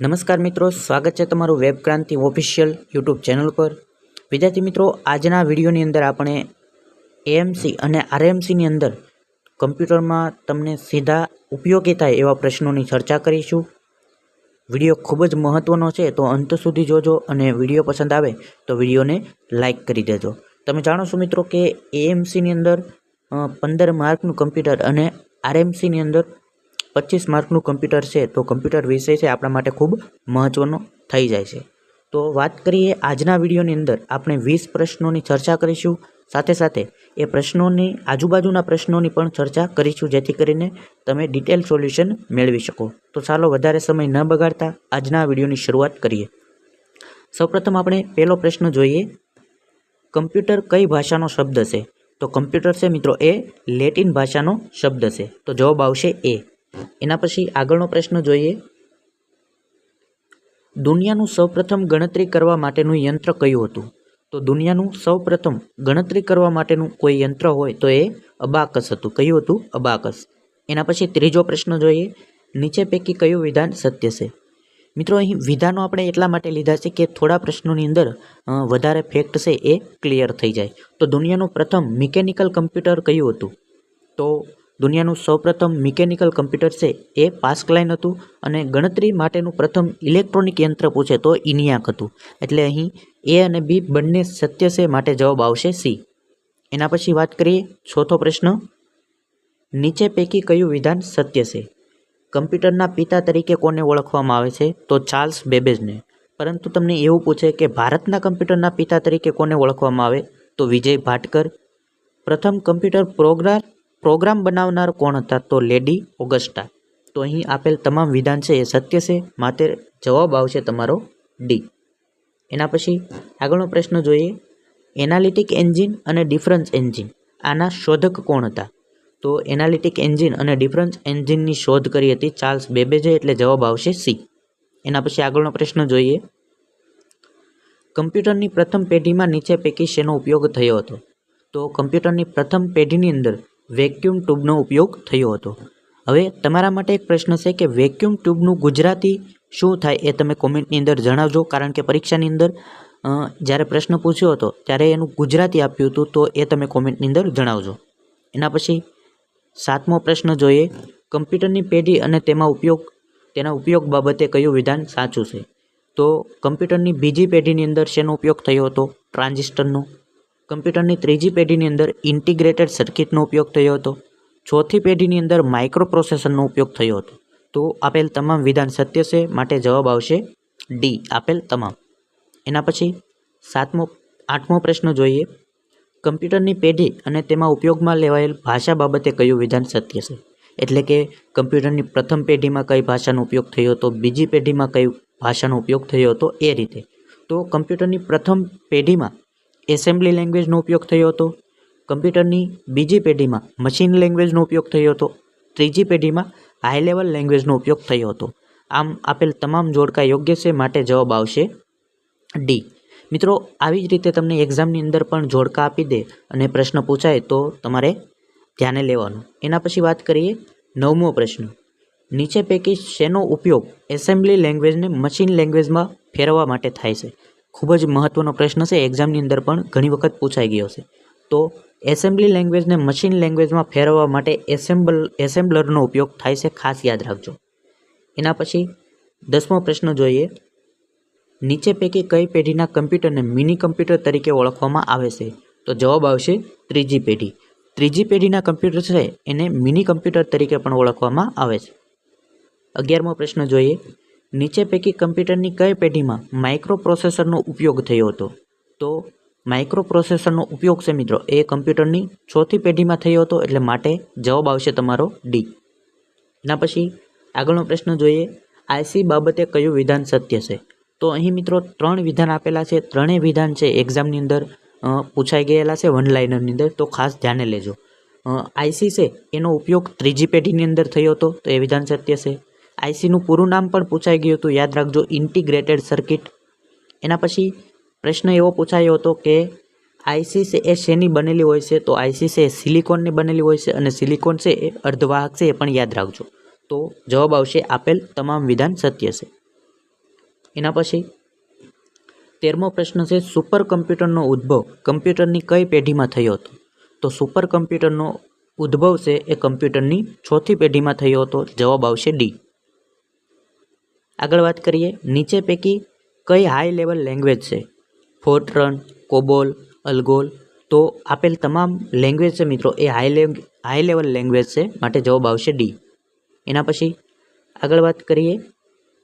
નમસ્કાર મિત્રો, સ્વાગત છે તમારું વેબ ક્રાંતિ ઓફિશિયલ યુટ્યુબ ચેનલ પર. વિદ્યાર્થી મિત્રો, આજના વિડીયોની અંદર આપણે એએમસી અને આરએમસીની અંદર કમ્પ્યુટરમાં તમને સીધા ઉપયોગી થાય એવા પ્રશ્નોની ચર્ચા કરીશું. વીડિયો ખૂબ જ મહત્ત્વનો છે, તો અંત સુધી જોજો અને વીડિયો પસંદ આવે તો વિડીયોને લાઇક કરી દેજો. તમે જાણો છો મિત્રો કે એએમસીની અંદર પંદર માર્કનું કમ્પ્યુટર અને આરએમસીની અંદર પચીસ માર્કનું કમ્પ્યુટર છે, તો કમ્પ્યુટર વિષય છે આપણા માટે ખૂબ મહત્ત્વનો થઈ જાય છે. તો વાત કરીએ આજના વિડીયોની અંદર આપણે વીસ પ્રશ્નોની ચર્ચા કરીશું. સાથે સાથે એ પ્રશ્નોની, આજુબાજુના પ્રશ્નોની પણ ચર્ચા કરીશું, જેથી કરીને તમે ડિટેલ સોલ્યુશન મેળવી શકો. તો ચાલો વધારે સમય ન બગાડતા આજના વિડીયોની શરૂઆત કરીએ. સૌપ્રથમ આપણે પહેલો પ્રશ્ન જોઈએ. કમ્પ્યુટર કઈ ભાષાનો શબ્દ છે? તો કમ્પ્યુટર છે મિત્રો એ લેટિન ભાષાનો શબ્દ છે. તો જવાબ આવશે એ. એના પછી આગળનો પ્રશ્ન જોઈએ. દુનિયાનું સૌપ્રથમ ગણતરી કરવા માટેનું યંત્ર કયું હતું? તો દુનિયાનું સૌપ્રથમ ગણતરી કરવા માટેનું કોઈ યંત્ર હોય તો એ અબાકસ હતું. કયું હતું? અબાકસ. એના પછી ત્રીજો પ્રશ્ન જોઈએ. નીચે પૈકી કયું વિધાન સત્ય છે? મિત્રો, અહીં વિધાનો આપણે એટલા માટે લીધા છે કે થોડા પ્રશ્નોની અંદર વધારે ફેક્ટ છે એ ક્લિયર થઈ જાય. તો દુનિયાનું પ્રથમ મિકેનિકલ કમ્પ્યુટર કયું હતું? તો દુનિયાનું સૌપ્રથમ મિકેનિકલ કમ્પ્યુટર છે, એ પાસ્કલાઇન હતું અને ગણતરી માટેનું પ્રથમ ઇલેક્ટ્રોનિક યંત્ર પૂછે તો ઇનિયાક હતું. એટલે અહીં એ અને બી બંને સત્ય છે માટે જવાબ આવશે સી. એના પછી વાત કરીએ ચોથો પ્રશ્ન. નીચે પૈકી કયું વિધાન સત્ય છે? કમ્પ્યુટરના પિતા તરીકે કોને ઓળખવામાં આવે છે? તો ચાર્લ્સ બેબેજને. પરંતુ તમને એવું પૂછે કે ભારતના કમ્પ્યુટરના પિતા તરીકે કોને ઓળખવામાં આવે? તો વિજય ભાટકર. પ્રથમ કમ્પ્યુટર પ્રોગ્રામ પ્રોગ્રામ બનાવનાર કોણ હતા? તો લેડી ઓગસ્ટા. તો અહીં આપેલ તમામ વિધાન છે, એ સત્ય છે. માટે જવાબ આવશે તમારો ડી. એના પછી આગળનો પ્રશ્ન જોઈએ. એનાલિટિક એન્જિન અને ડિફરન્સ એન્જિન. આના શોધક કોણ હતા? તો એનાલિટિક એન્જિન અને ડિફરન્સ એન્જિનની શોધ કરી હતી ચાર્લ્સ બેબેજે, એટલે જવાબ આવશે સી. એના પછી આગળનો પ્રશ્ન જોઈએ. કમ્પ્યુટરની પ્રથમ પેઢીમાં નીચે પૈકી શેનો ઉપયોગ થયો હતો? તો કમ્પ્યુટરની પ્રથમ પેઢીની અંદર વેક્યુમ ટ્યુબનો ઉપયોગ થયો હતો. હવે તમારા માટે એક પ્રશ્ન છે કે વેક્યુમ ટ્યુબનું ગુજરાતી શું થાય એ તમે કોમેન્ટની અંદર જણાવજો. કારણ કે પરીક્ષાની અંદર જ્યારે પ્રશ્ન પૂછ્યો હતો, ત્યારે એનું ગુજરાતી આપ્યું હતું, તો એ તમે કોમેન્ટની અંદર જણાવજો. એના પછી સાતમો પ્રશ્ન જોઈએ. કમ્પ્યુટરની પેઢી અને તેમાં ઉપયોગ, તેના ઉપયોગ બાબતે કયું વિધાન સાચું છે? તો કમ્પ્યુટરની બીજી પેઢીની અંદર શેનો ઉપયોગ થયો હતો? ટ્રાન્ઝિસ્ટરનો. કમ્પ્યુટરની ત્રીજી પેઢીની અંદર ઇન્ટિગ્રેટેડ સર્કિટનો ઉપયોગ થયો હતો. ચોથી પેઢીની અંદર માઇક્રો પ્રોસેસરનો ઉપયોગ થયો હતો. તો આપેલ તમામ વિધાન સત્ય છે માટે જવાબ આવશે ડી, આપેલ તમામ. એના પછી સાતમો, આઠમો પ્રશ્ન જોઈએ. કમ્પ્યુટરની પેઢી અને તેમાં ઉપયોગમાં લેવાયેલ ભાષા બાબતે કયું વિધાન સત્ય છે? એટલે કે કમ્પ્યુટરની પ્રથમ પેઢીમાં કઈ ભાષાનો ઉપયોગ થયો હતો, બીજી પેઢીમાં કઈ ભાષાનો ઉપયોગ થયો હતો એ રીતે. તો કમ્પ્યુટરની પ્રથમ પેઢીમાં એસેમ્બલી લેંગ્વેજનો ઉપયોગ થયો હતો. કમ્પ્યુટરની બીજી પેઢીમાં મશીન લેંગ્વેજનો ઉપયોગ થયો હતો. ત્રીજી પેઢીમાં હાઈ લેવલ લેંગ્વેજનો ઉપયોગ થયો હતો. આમ આપેલ તમામ જોડકા યોગ્ય છે માટે જવાબ આવશે ડી. મિત્રો, આવી જ રીતે તમને એક્ઝામની અંદર પણ જોડકા આપી દે અને પ્રશ્ન પૂછાય તો તમારે ધ્યાને લેવાનું. એના પછી વાત કરીએ નવમો પ્રશ્ન. નીચે પૈકી શેનો ઉપયોગ એસેમ્બલી લેંગ્વેજને મશીન લેંગ્વેજમાં ફેરવવા માટે થાય છે? ખૂબ જ મહત્ત્વનો પ્રશ્ન છે. એક્ઝામની અંદર પણ ઘણી વખત પૂછાઈ ગયો છે. તો એસેમ્બલી લેંગ્વેજને મશીન લેંગ્વેજમાં ફેરવવા માટે એસેમ્બલ, એસેમ્બલરનો ઉપયોગ થાય છે ખાસ યાદ રાખજો. એના પછી દસમો પ્રશ્ન જોઈએ. નીચે પૈકી કઈ પેઢીના કમ્પ્યુટરને મિની કમ્પ્યુટર તરીકે ઓળખવામાં આવે છે? તો જવાબ આવશે ત્રીજી પેઢી. ત્રીજી પેઢીના કમ્પ્યુટર છે એને મિની કમ્પ્યુટર તરીકે પણ ઓળખવામાં આવે છે. અગિયારમો પ્રશ્ન જોઈએ. નીચે પૈકી કમ્પ્યુટરની કઈ પેઢીમાં માઇક્રો પ્રોસેસરનો ઉપયોગ થયો હતો? તો માઇક્રો પ્રોસેસરનો ઉપયોગ છે મિત્રો, એ કમ્પ્યુટરની ચોથી પેઢીમાં થયો હતો એટલે માટે જવાબ આવશે તમારો ડી ના પછી આગળનો પ્રશ્ન જોઈએ આઈસી બાબતે કયું વિધાન સત્ય છે? તો અહીં મિત્રો ત્રણ વિધાન આપેલા છે, ત્રણેય વિધાન છે એક્ઝામની અંદર પૂછાઈ ગયેલા છે વન લાઇનરની અંદર, તો ખાસ ધ્યાને લેજો. આઈસી છે, એનો ઉપયોગ ત્રીજી પેઢીની અંદર થયો હતો, તો એ વિધાન સત્ય છે. આઈસીનું પૂરું નામ પણ પૂછાઈ ગયું હતું. યાદ રાખજો, ઇન્ટિગ્રેટેડ સર્કિટ. એના પછી પ્રશ્ન એવો પૂછાયો હતો કે આઈસી છે એ શેની બનેલી હોય છે? તો આઈસી છે એ સિલિકોનની બનેલી હોય છે અને સિલિકોન છે એ અર્ધવાહક છે, એ પણ યાદ રાખજો. તો જવાબ આવશે આપેલ તમામ વિધાન સત્ય છે. એના પછી તેરમો પ્રશ્ન છે સુપર કમ્પ્યુટરનો ઉદ્ભવ કમ્પ્યુટરની કઈ પેઢીમાં થયો હતો? તો સુપર કમ્પ્યુટરનો ઉદ્ભવ છે એ કમ્પ્યુટરની ચોથી પેઢીમાં થયો હતો. જવાબ આવશે ડી. આગળ વાત કરીએ, નીચે પૈકી કઈ હાઈ લેવલ લેંગ્વેજ છે? ફોર્ટ્રન, કોબોલ, અલગોલ. તો આપેલ તમામ લેંગ્વેજ છે મિત્રો, એ હાઈ હાઈ લેવલ લેંગ્વેજ છે, માટે જવાબ આવશે ડી એના પછી આગળ વાત કરીએ,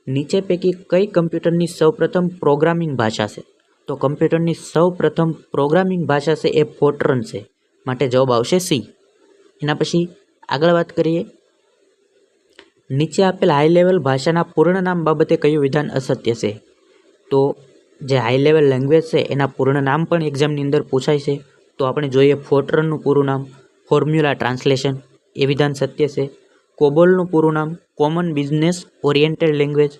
નીચે પૈકી કઈ કમ્પ્યુટરની સૌપ્રથમ પ્રોગ્રામિંગ ભાષા છે? તો કમ્પ્યુટરની સૌપ્રથમ પ્રોગ્રામિંગ ભાષા છે એ ફોર્ટ્રન છે, માટે જવાબ આવશે સી એના પછી આગળ વાત કરીએ નીચે આપેલ હાઈ લેવલ ભાષાના પૂર્ણ નામ બાબતે કયું વિધાન અસત્ય છે? તો જે હાઈ લેવલ લેંગ્વેજ છે, એના પૂર્ણ નામ પણ એક્ઝામની અંદર પૂછાય છે. તો આપણે જોઈએ ફોર્ટ્રનનું પૂરું નામ ફોર્મ્યુલા ટ્રાન્સલેશન એ વિધાન સત્ય છે. કોબોલનું પૂરું નામ કોમન બિઝનેસ ઓરિએન્ટેડ લેંગ્વેજ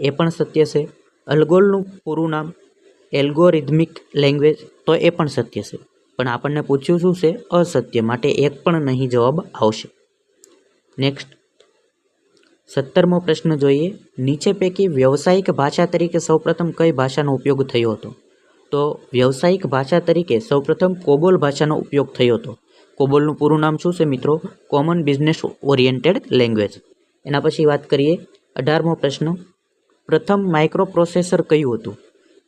એ પણ સત્ય છે. અલગોલનું પૂરું નામ એલ્ગોરિધમિક લેંગ્વેજ તો એ પણ સત્ય છે. પણ આપણને પૂછ્યું શું છે? અસત્ય, માટે એક પણ નહીં જવાબ આવશે. નેક્સ્ટ સત્તરમો પ્રશ્ન જોઈએ. નીચે પૈકી વ્યવસાયિક ભાષા તરીકે સૌપ્રથમ કઈ ભાષાનો ઉપયોગ થયો હતો? તો વ્યવસાયિક ભાષા તરીકે સૌપ્રથમ કોબોલ ભાષાનો ઉપયોગ થયો હતો. કોબોલનું પૂરું નામ શું છે મિત્રો? કોમન બિઝનેસ ઓરિએન્ટેડ લેંગ્વેજ એના પછી વાત કરીએ અઢારમો પ્રશ્ન. પ્રથમ માઇક્રો પ્રોસેસર કયું હતું?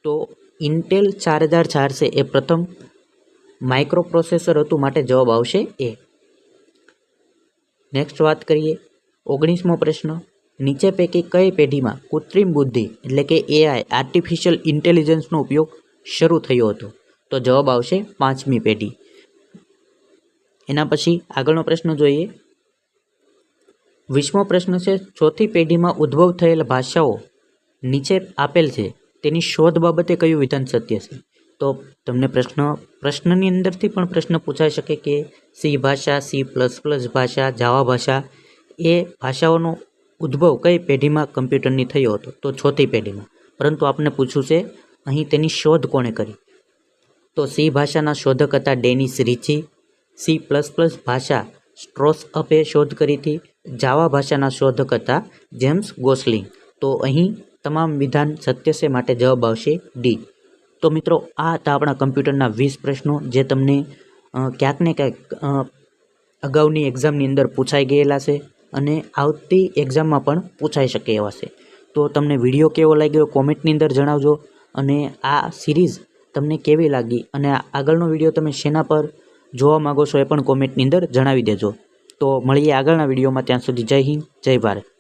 તો ઇન્ટેલ ચાર હજાર ચાર છે એ પ્રથમ માઇક્રો પ્રોસેસર હતું માટે જવાબ આવશે એ નેક્સ્ટ વાત કરીએ ઓગણીસમો પ્રશ્ન. નીચે પૈકી કઈ પેઢીમાં કૃત્રિમ બુદ્ધિ એટલે કે એઆઈ આર્ટિફિશિયલ ઇન્ટેલિજન્સનો ઉપયોગ શરૂ થયો હતો? તો જવાબ આવશે પાંચમી પેઢી. એના પછી આગળનો પ્રશ્ન જોઈએ. વીસમો પ્રશ્ન છે, ચોથી પેઢીમાં ઉદ્ભવ થયેલ ભાષાઓ નીચે આપેલ છે. તેની શોધ બાબતે કયું વિધાન સત્ય છે? તો તમને પ્રશ્ન, પ્રશ્નની અંદરથી પણ પ્રશ્ન પૂછાઈ શકે કે સી ભાષા, સી પ્લસ પ્લસ ભાષા, જાવા ભાષા એ ભાષાઓનો ઉદ્ભવ કઈ પેઢીમાં કમ્પ્યુટરની થયો હતો? તો ચોથી પેઢીમાં. પરંતુ આપને પૂછ્યું છે, અહીં તેની શોધ કોણે કરી? તો સી ભાષાના શોધક હતા Dennis Ritchie. C plus plus ભાષા સ્ટ્રોસ અપે શોધ કરી હતી. જાવા ભાષાના શોધક હતા જેમ્સ ગોસલિંગ. તો અહીં તમામ વિધાન સત્ય છે માટે જવાબ આવશે ડી. તો મિત્રો, આ હતા આપણા કમ્પ્યુટરના વીસ પ્રશ્નો જે તમને ક્યાંક ને ક્યાંક અગાઉની એક્ઝામની અંદર પૂછાઈ ગયેલા છે. અને આવતી એક્ઝામમાં પણ પૂછાઈ શકે એવા છે. તો તમને વીડિયો કેવો લાગ્યો કોમેન્ટની અંદર જણાવજો અને આ સિરીઝ તમને કેવી લાગી અને આગળનો વીડિયો તમે શેના પર જોવા માગો છો એ પણ કોમેન્ટની અંદર જણાવી દેજો. તો મળીએ આગળના વિડીયોમાં, ત્યાં સુધી જય હિન્દ, જય ભારત.